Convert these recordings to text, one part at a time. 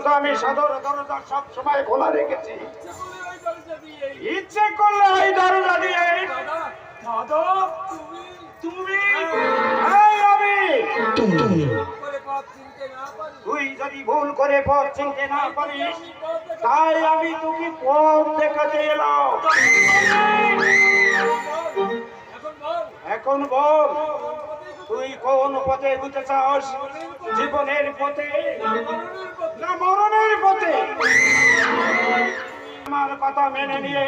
তো আমি সদর দরজা সব সময় খোলা রেখেছি। ইচ্ছে করলে ওই দরজা দিয়ে তুমি। আমি। তুই যদি ভুল করে পথ চিনতে না পারিস তাই আমি তোকে পথ দেখাতে এলাম। এখন বল। তুই কোন পথে এগুতে চাস? জীবনের পথে? না মরণের পথে। আমার কথা মেনে নিয়ে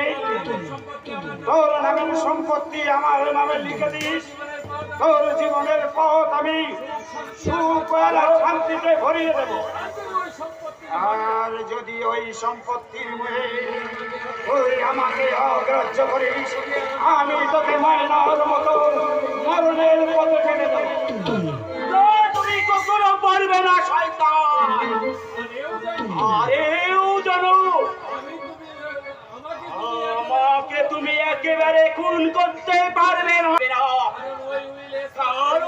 তোর নামের সম্পত্তি আমার নামে লিখে দিস। তোর জীবনের পথ আমি সুখ শান্তিতে ভরিয়ে দেব। আর যদি ওই সম্পত্তির মুহে তুই আমাকে অগ্রাহ্য করিস, আমি তোকে মায়নার মতো মরণের পথে টেনে দেবো। তুমি কখনো পারবে না, শয়তান। আরেও জানো আমাকে তুমি একেবারে খুন করতে পারবে না। কারণ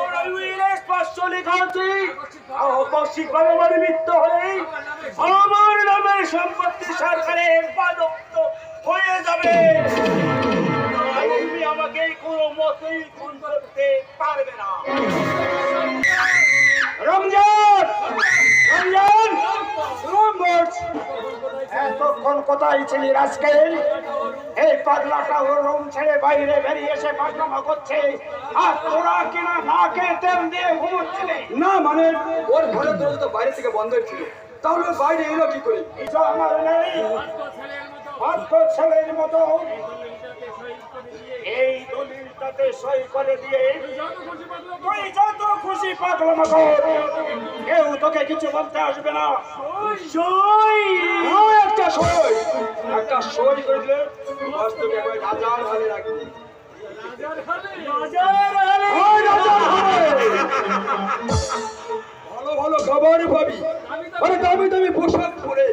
স্পষ্ট লেখা আছে আকস্মিকভাবে মৃত্যু হলেই আমার নামের সম্পত্তি সরকারের হেফাজত হয়ে যাবে। তুমি আমাকে কোনো মতেই খুন করতে পারবে না। এতক্ষণ কোথায় ছিলি রাজকেল? এই পাগলাটা ওর রুম ছেড়ে বাইরে বেরিয়ে এসে পাগলামা করছে। আর তোরা কিনা নাকে তেল দিয়ে ঘুমোচ্ছিলি? না মানে ওর ঘরের দরজা তো বাইরে থেকে বন্ধ ছিল। তাহলে বাইরে এলো কি করে? আমার নেই। ছেলের মতো। এই দলিলটাতে সই করে দিয়ে তুই যত খুশি পাগলামা কর কেউ তোকে কিছু বলতে আসবে না। সই! হ্যাঁ, একটা সই। একটা সই করে দিলে বাস্তবে একবার রাজার ভালো রাখবি। রাজার। ভালো ভালো খাবার পাবি। আরে দামি দামি পোশাক পরে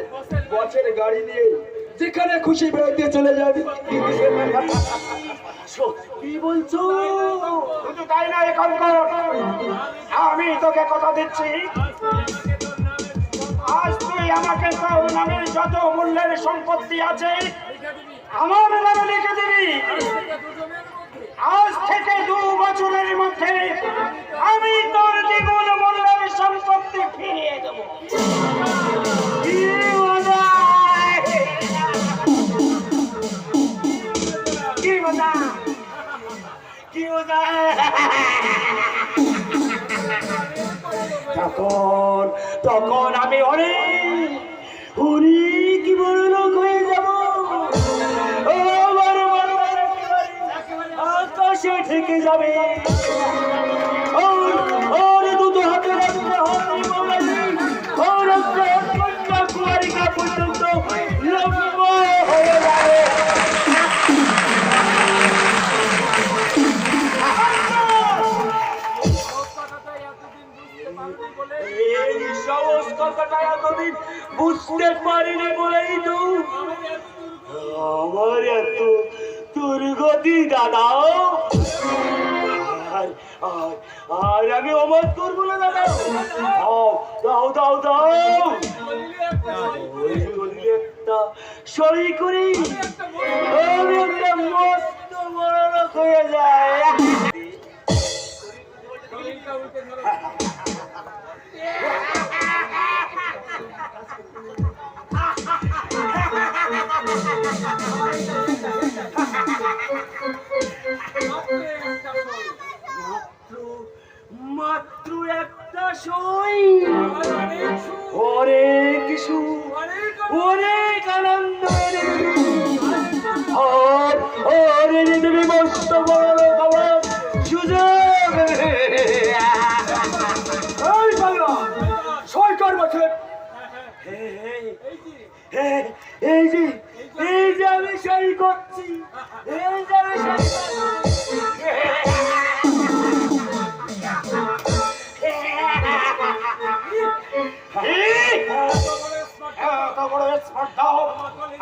বছর গাড়ি নিয়ে যেখানে খুশি বেড়াতে চলে যাবি। বলছো? তাই না এখন আমি তোকে কথা দিচ্ছি। আজ তুই আমাকে তোর নামের যত মূল্যের সম্পত্তি আছে, আমার নামে লিখে দিবি। আজ থেকে দু বছরের মধ্যে আমি তোর দ্বিগুণ মূল্যের সম্পত্তি ফিরিয়ে দেব। তখন তখন আমি অনেক হরি বড় লোক হয়ে যাব। বড় বড় আকাশে ঠেকে যাবে। সাহস কথাটা এতদিন, বুঝতে পারিনি বলেই তো আমার এত দুর্গতি দাদা আর আমি অমত করব না, দাদা। দাও দাও দাও একটা সই করি। মস্ত বড় হয়ে যায় মাত্র একটা সই অনেক সুখ অনেক আনন্দ। আর এনে দেবে মস্ত বড় খাবার সুযোগ এই পাগলা সই কর বছর এই- যে এই যে আমি সেই করছি এই যে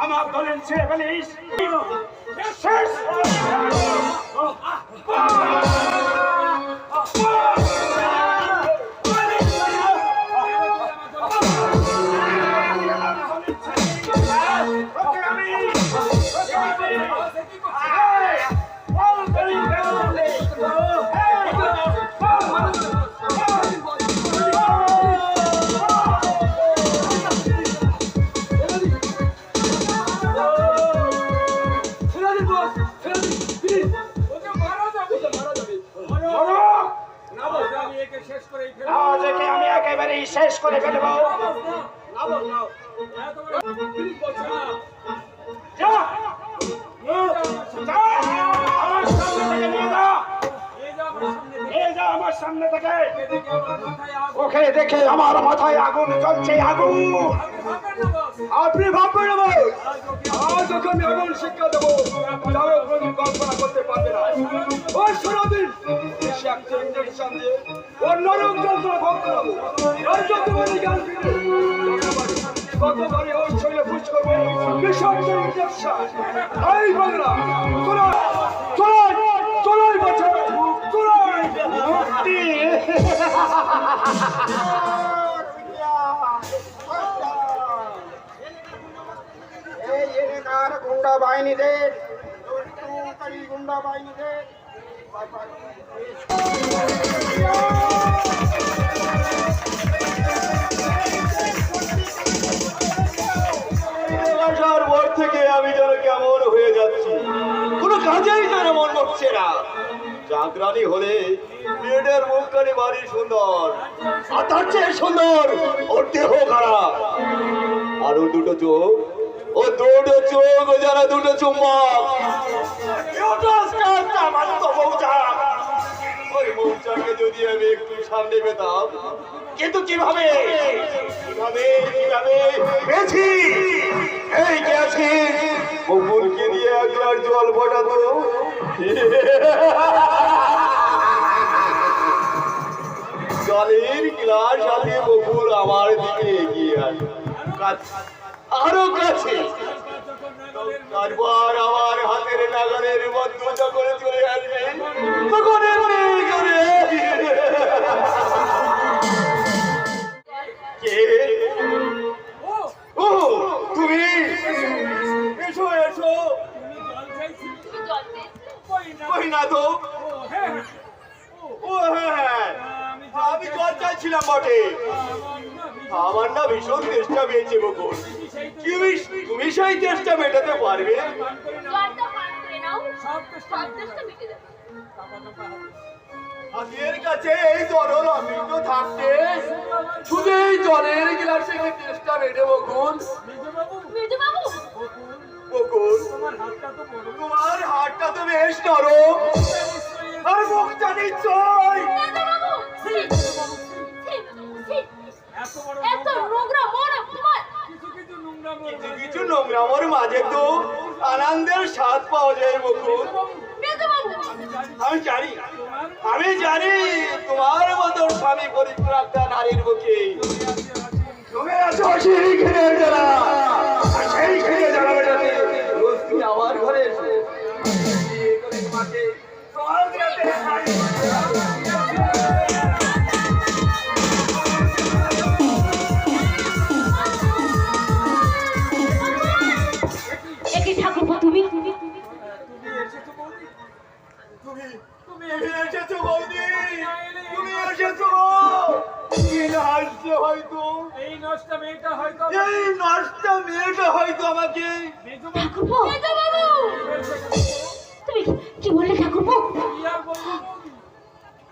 আমার দলের ছেলে ফেলিস শেষ। শেষ করে ফেলব! আমার সামনে থেকে। ওকে দেখে আমার মাথায় আগুন জ্বলছে আগুন। আপনি ভাববেন বস আজ আমি শিক্ষা দেবো যারা কোনোদিন কল্পনা করতে পারবে না। ওই শোনাদিন সে একটা ইঞ্জেকশন যন্ত্রণা ভোগ করাবো আর কতবারই ওর করব এলাকার গুন্ডা বাহিনীদের গুন্ডা বাহিনীদের আসার থেকে কেমন হয়ে কোনো মন না। হলে মেয়েদের মুখখানি ভারী সুন্দর, আর তার চেয়ে সুন্দর ওর দেহ খারাপ। আর দুটো চোখ ও দুটো চোখ ও যারা দুটো চুম্বক। ওই মৌচাকে যদি আমি একটু সামনে পেতাম। কিন্তু কীভাবে? কীভাবে কীভাবে? পেয়েছি। এই কে বকুলকে দিয়ে এক গ্লাস জল ফোটাতো জলের গ্লাস হাতে বকুল আমার দিকে এগিয়ে আসে আরও কাছে। তারপর আমার হাতের নাগালের মধ্যে যখন চলে আসবে, তখন এমনি করে কে? ও, তুমি? এসো এসো? কই না ও হ্যাঁ হ্যাঁ। আমি জল চাইছিলাম বটে। আমার না ভীষণ চেষ্টা পেয়েছে বকুল। তুমি সেই চেষ্টা মেটাতে পারবে। কাছে এই অমৃত থাকতে। শুধু এই জলের গ্লাসে কি চেষ্টা মেটে বকুল। বকুল। তোমার হাতটা তো বেশ নরম। আর মুখটা নিশ্চয়। কিছু কিছু মাঝে তো আনন্দের স্বাদ পাওয়া যায় বকুল আমি জানি আমি জানি তোমার মতো স্বামী পরিত্রাক্তা নারীর বুকে। তুমি আছো সেই খেয়ে যারা সেই খেয়ে যারা মেটাতে তুমি এসেছ বৌদি। তুমি এসেছ। কি হাসছে হয়তো? এই নষ্ট মেয়েটা হয়তো এই নষ্ট মেয়েটা হয়তো আমাকে। ঠাকুরপো মৃদু বাবু তুমি কি বললে ঠাকুরপো? কি আর বলব বৌদি?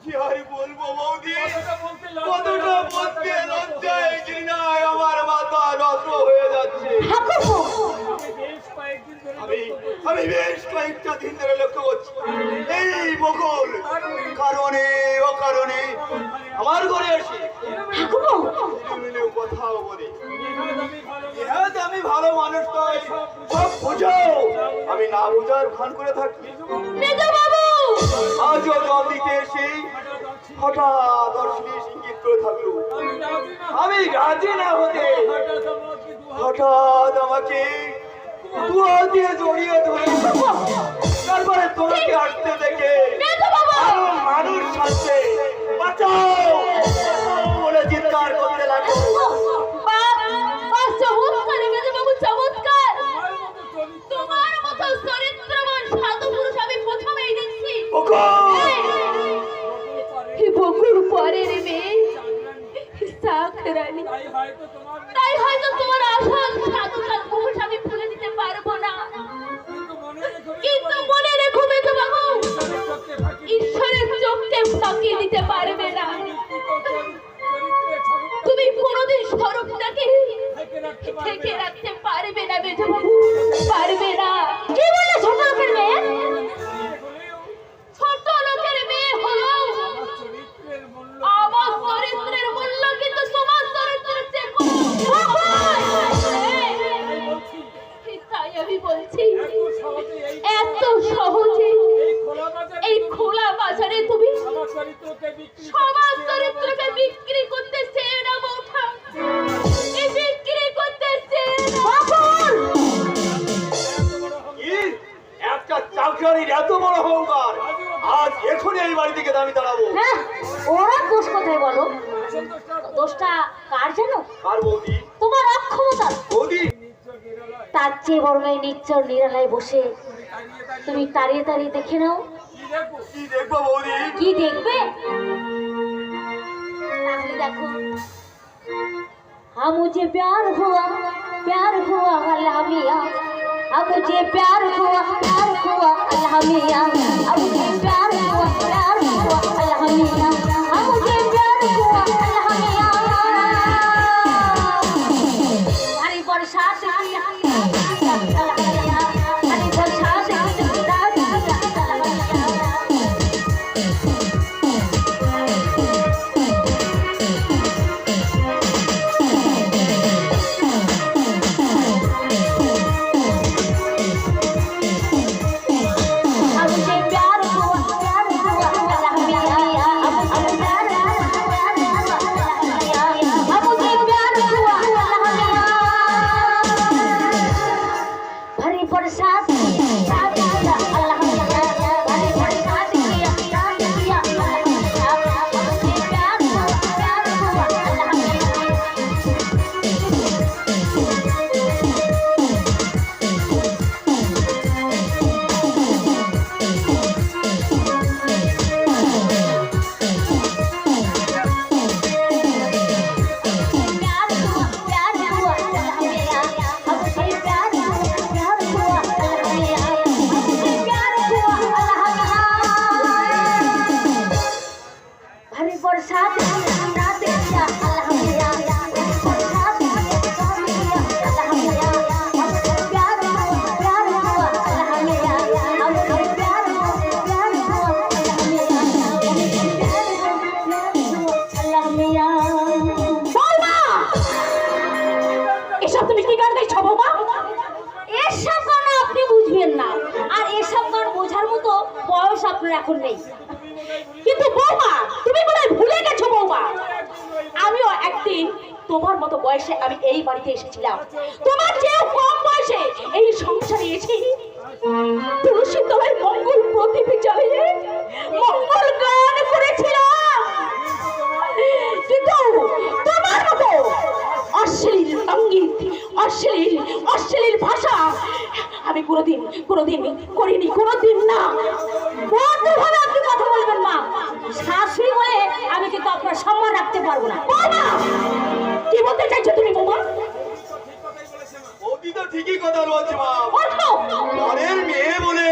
কি আর বলব বৌদি? কতটা বলতে লজ্জা কতটা বলতে লজ্জায় ঘৃণায় আমার মাথা নত হয়ে যাচ্ছে। ঠাকুরপো! আমি বেশ আমি আমি বেশ কয়েকটা দিন ধরে লক্ষ্য করছি। এই বকুল কারণে ও কারণে আমার ঘরে আসি। কথাও বলে। নেহাত আমি ভালো আমি আমি ভালো মানুষ নই। সব বুঝো আমি না বুঝার ভান করে থাকি। আজও জল দিতে এসে হঠাৎ দর্শনী ইঙ্গিত করে থাকল আমি রাজি না। আমি রাজি না হতে হঠাৎ আমাকে দু হাত হঠাৎ আমাকে দুয়ার দিয়ে জড়িয়ে ধরে। তারপরে তোমাকে আসতে দেখে আরও মানুষ সাথে বাঁচাও! বলে চিৎকার করতে লাগল। বাপ বাপ চমৎকার মেজ ফাঁকি দিতে পারবে না। তুমি কোনোদিন স্বরূপটাকে থেকে রাখতে পারবে না। মেজ পারবে না। দেখে নাও কি দেখো কি দেখবো বৌদি কি দেখবে তাহলে দেখো हम मुझे प्यार हुआ प्यार हुआ अल्लाह मियाँ अब मुझे प्यार हुआ प्यार हुआ अल्लाह मियाँ अब मुझे प्यार हुआ प्यार हुआ अल्लाह मियाँ अब मुझे प्यार हुआ अल्लाह मियाँ আপনার এখন নেই। কিন্তু বৌমা, তুমি মনে ভুলে গেছো বৌমা? আমিও একদিন তোমার মতো বয়সে আমি এই বাড়িতে এসেছিলাম। তোমার চেয়েও কম বয়সে এই সংসারে এসে তুলসী তলায় মঙ্গল প্রদীপ জ্বালিয়ে মঙ্গল গান করেছিলাম। কিন্তু তোমার অশ্লীল সংগীত অশ্লীল অশ্লীল ভাষা। আমি কোনোদিন কোনোদিন করিনি কোনোদিন না। আপনি কথা বলবেন মা শাশুড়ি বলে আমি কিন্তু আপনার সম্মান রাখতে পারব না। কি বলতে চাইছো তুমি বৌমা? ঠিকই কথা বলছে মা। ওঠো মেয়ে বলে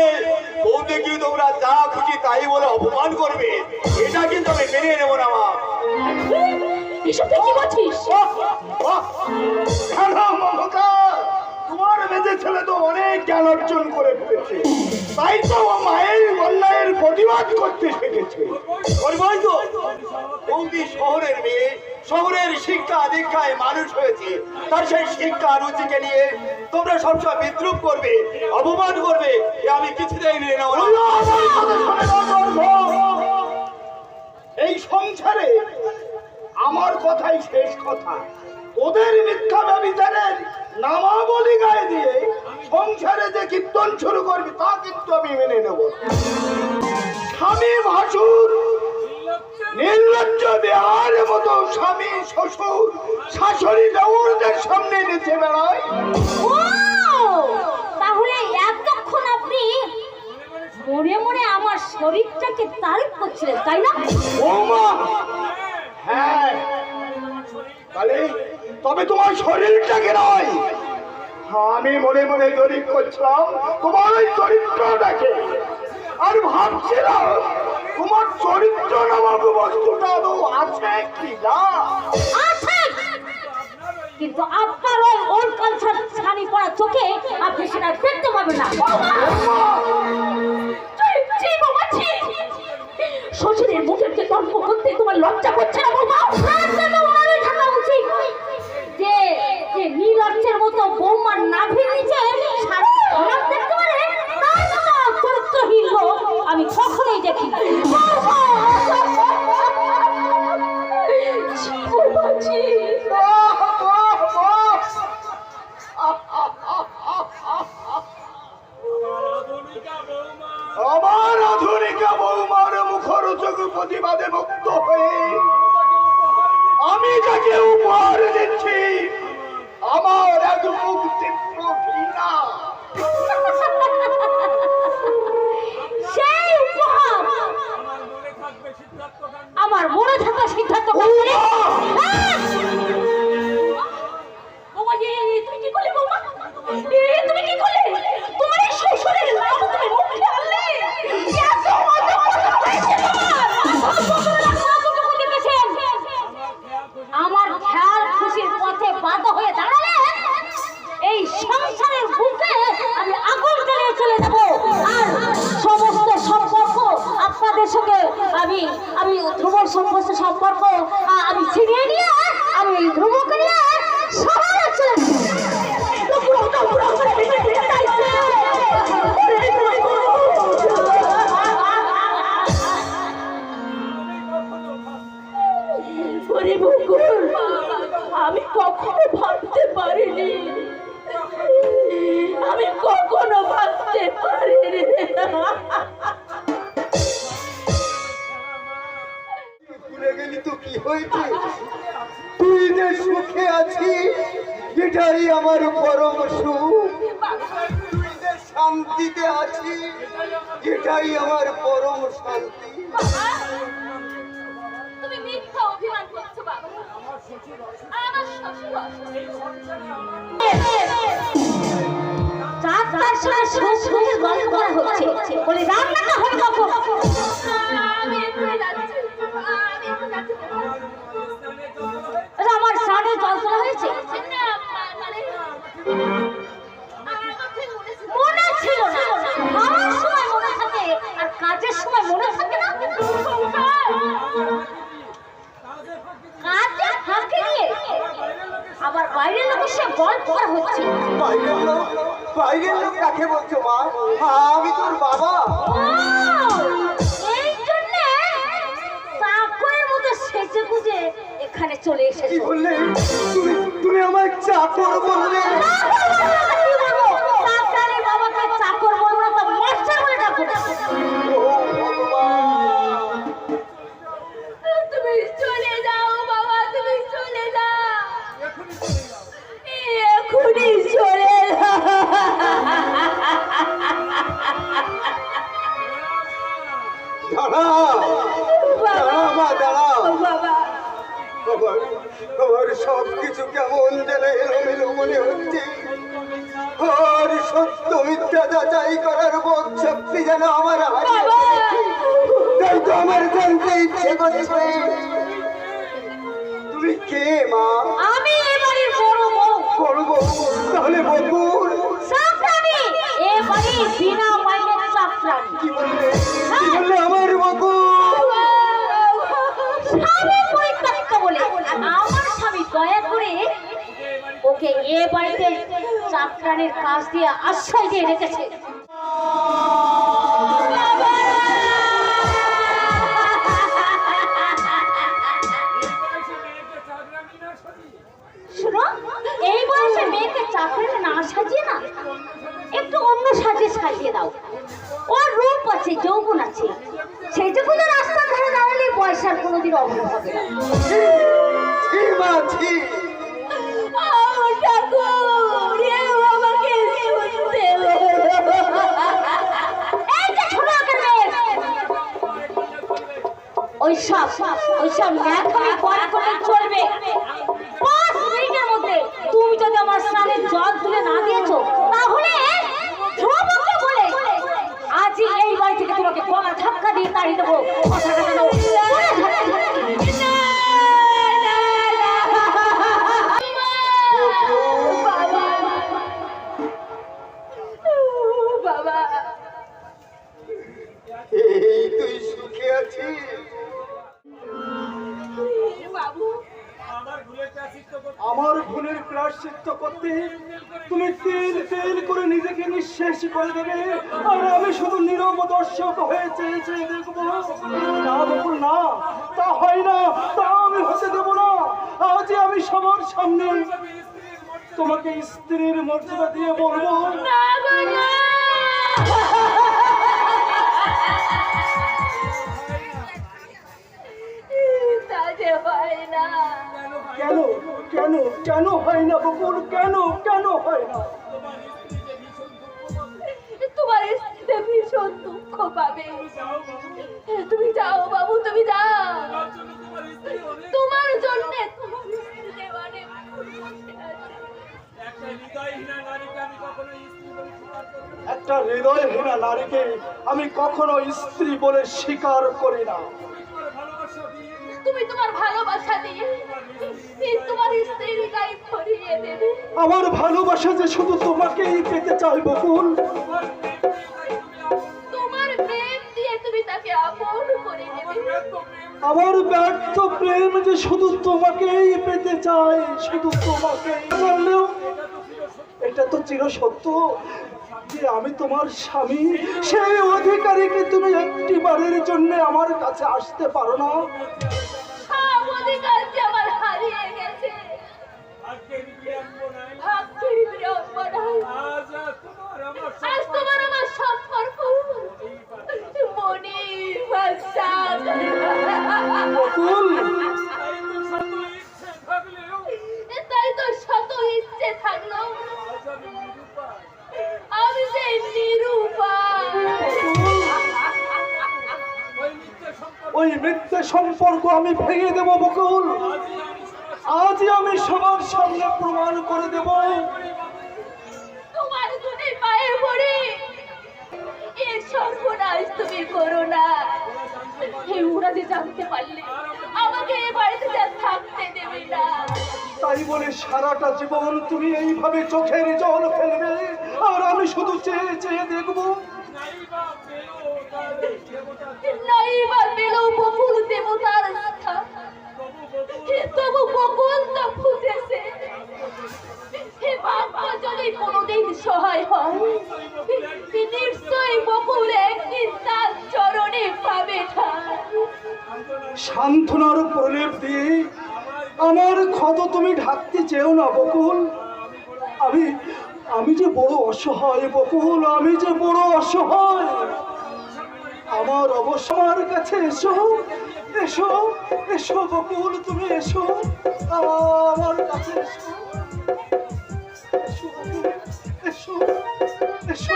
কি তোমরা যা খুশি তাই বলে অপমান করবে এটা কিন্তু আমি মেনে নেব না এসব তুই বলছিস তোমার মেজে ছেলে তো অনেক জ্ঞান অর্জন করে ফেলেছে তাই তো ও মায়ের অন্যায়ের প্রতিবাদ করতে শিখেছে করবই তো বৌদি শহরের মেয়ে শহরের শিক্ষা দীক্ষায় মানুষ হয়েছে তার সেই শিক্ষা রুচিকে নিয়ে তোমরা সবসময় বিদ্রুপ করবে অপমান করবে এ আমি কিছুতেই মেনে নেব না এই সংসারে আমার কথাই শেষ কথা। ওদের মিথ্যা ব্যবিচারের নামাবলী গায়ে দিয়ে সংসারে যে কীর্তন শুরু করবি তা কিন্তু আমি মেনে নেব। স্বামী ভাসুর নির্লজ্জ দেহার মতো স্বামী শ্বশুর শাশুড়ি দেওরদের সামনে নেচে বেড়ায়। তাহলে এতক্ষণ আপনি মনে মনে আমার শরীরটাকে তারিফ করছিলেন তাই না? বৌমা হ্যাঁ। তাহলে তবে তোমার শরীরটাকে নয়? আমি মনে মনে জরিপ করছিলাম তোমার ওই চরিত্রটাকে আর ভাবছিলাম তোমার চরিত্র নামক বস্তুটা আদৌ আছে কি না? আছে। কিন্তু আপনার ওই ওর কালচার ছানি পড়া চোখে আপনি সেটা দেখতে পাবেন না। শ্বশুরের মুখের তর্ক করতে তোমার লজ্জা করছে না বৌমা? তুই যে সুখে আছিস এটাই আমার পরম সুখ। তুই যে শান্তিতে আছিস এটাই আমার পরম শান্তি। তুমি মিথ্যা অভিমান করছ বাবা। আমার শ্বশুর চারটার শ্বশুরের গল্প করা হচ্ছে। বলে রান্নাটা হবে কখন সাড়ে যন্ত্রণা হয়েছে? মনে ছিল না। খাওয়ার সময় মনে থাকে আর কাজের সময় মনে থাকে না? কাজে ফাঁকে দিয়ে আবার বাইরের লোকের সে গল্প হচ্ছে। বাইরের লোক বাইরের লোক কাকে বলছো মা? আমি তোর বাবা! এখানে চলে এসেছে। বললে? তুমি তুমি আমায় চাকর বললে। কি বাবাকে চাকর বলব না তো মাস্টার বলে তুমি চলে যাও বাবা তুমি চলে যাও। এখনই চলে যাও। দাঁড়াও দাঁড়াও মা দাঁড়াও বাবা আমার আমার সব কিছু কেমন যেন এলোমেলো মনে হচ্ছে। আর সত্য মিথ্যা যাচাই করার বোধ শক্তি যেন আমার। তাই তো আমার জানতে ইচ্ছে করছে। তুমি কে মা? আমি বড় বউ। তাহলে বকুল। চাকরানি এবারে বিনা মাইনের চাকরানি কি বললে? বাড়িতে চাকরানির কাজ দিয়ে আশ্রয় দিয়ে রেখেছে। এই বয়সে মেয়েকে না সাজিয়ে না, একটু অন্য সাজিয়ে সাজিয়ে দাও। ওর রূপ আছে আছে। ধারে দাঁড়ালে পয়সার কোনোদিন অভাব হবে না। ওইসব ওইসব ন্যাকামি পরে করলে চলবে। তুমি তিল তিল করে নিজেকে নিঃশেষ করে দেবে। আর আমি শুধু নীরব দর্শক হয়ে চেয়ে চেয়ে দেখব। না বকুল না তা হয় না তা আমি হতে দেবো না। আজ আমি সবার সামনে তোমাকে স্ত্রীর মর্যাদা দিয়ে বলব। কেন? কেন? কেন হয় না বকুল কেন? কেন হয় না? তোমার স্ত্রীতে ভীষণ দুঃখ পাবে। তুমি যাও বাবু তুমি যাও। তোমার জন্য। একটা হৃদয়হীনা নারীকে আমি কখনো স্ত্রী বলে স্বীকার করি না। তুমি তোমার ভালোবাসা দিয়ে তোমার স্ত্রীর গায়ে ভরিয়ে দেবে। আমার ভালোবাসা যে শুধু তোমাকেই পেতে চাই বকুল। তোমার প্রেম দিয়ে তুমি তাকে আপন করে নেবে। আমার ব্যর্থ প্রেম যে শুধু তোমাকেই পেতে চাই শুধু তোমাকেই। জানলেও এটা তো চির সত্য যে আমি তোমার স্বামী। সেই অধিকারীকে তুমি একটি বারের জন্য আমার কাছে আসতে পারো না। সব আমার হারিয়ে গেছে। আজ তোমার আমার সম্পর্ক। মনি ভাষা ওই মিথ্যে সম্পর্ক আমি ভেঙে দেব বকুল। আজই আমি সবার সামনে প্রমাণ করে দেব। তোমার দুটি পায়ে পড়ে এ সর্বনাশ তুমি করো না। এই ওরা যে জানতে পারলে আমাকে এ বাড়িতে যা থাকতে দেবে না। তাই বলে সারাটা জীবন তুমি এইভাবে চোখের জল ফেলবে। আর আমি শুধু চেয়ে চেয়ে দেখব নাই বা পেল তার দেবতা নাই বা পেল বকুল দেবতার স্থান। তবু বকুল তো ফুটেছে। হে ভাগ্য যদি কোনোদিন সহায় হয় নিশ্চয়ই বকুল একদিন তার চরণে পাবে সান্ত্বনার প্রলেপ দিয়ে আমার ক্ষত তুমি ঢাকতে চেও না বকুল। আমি আমি যে বড় অসহায় বকুল, আমি যে বড় অসহায়। আমার অবসর কাছে এসো এসো এসো বকুল তুমি এসো। আমার কাছে এসো। এসো এসো এসো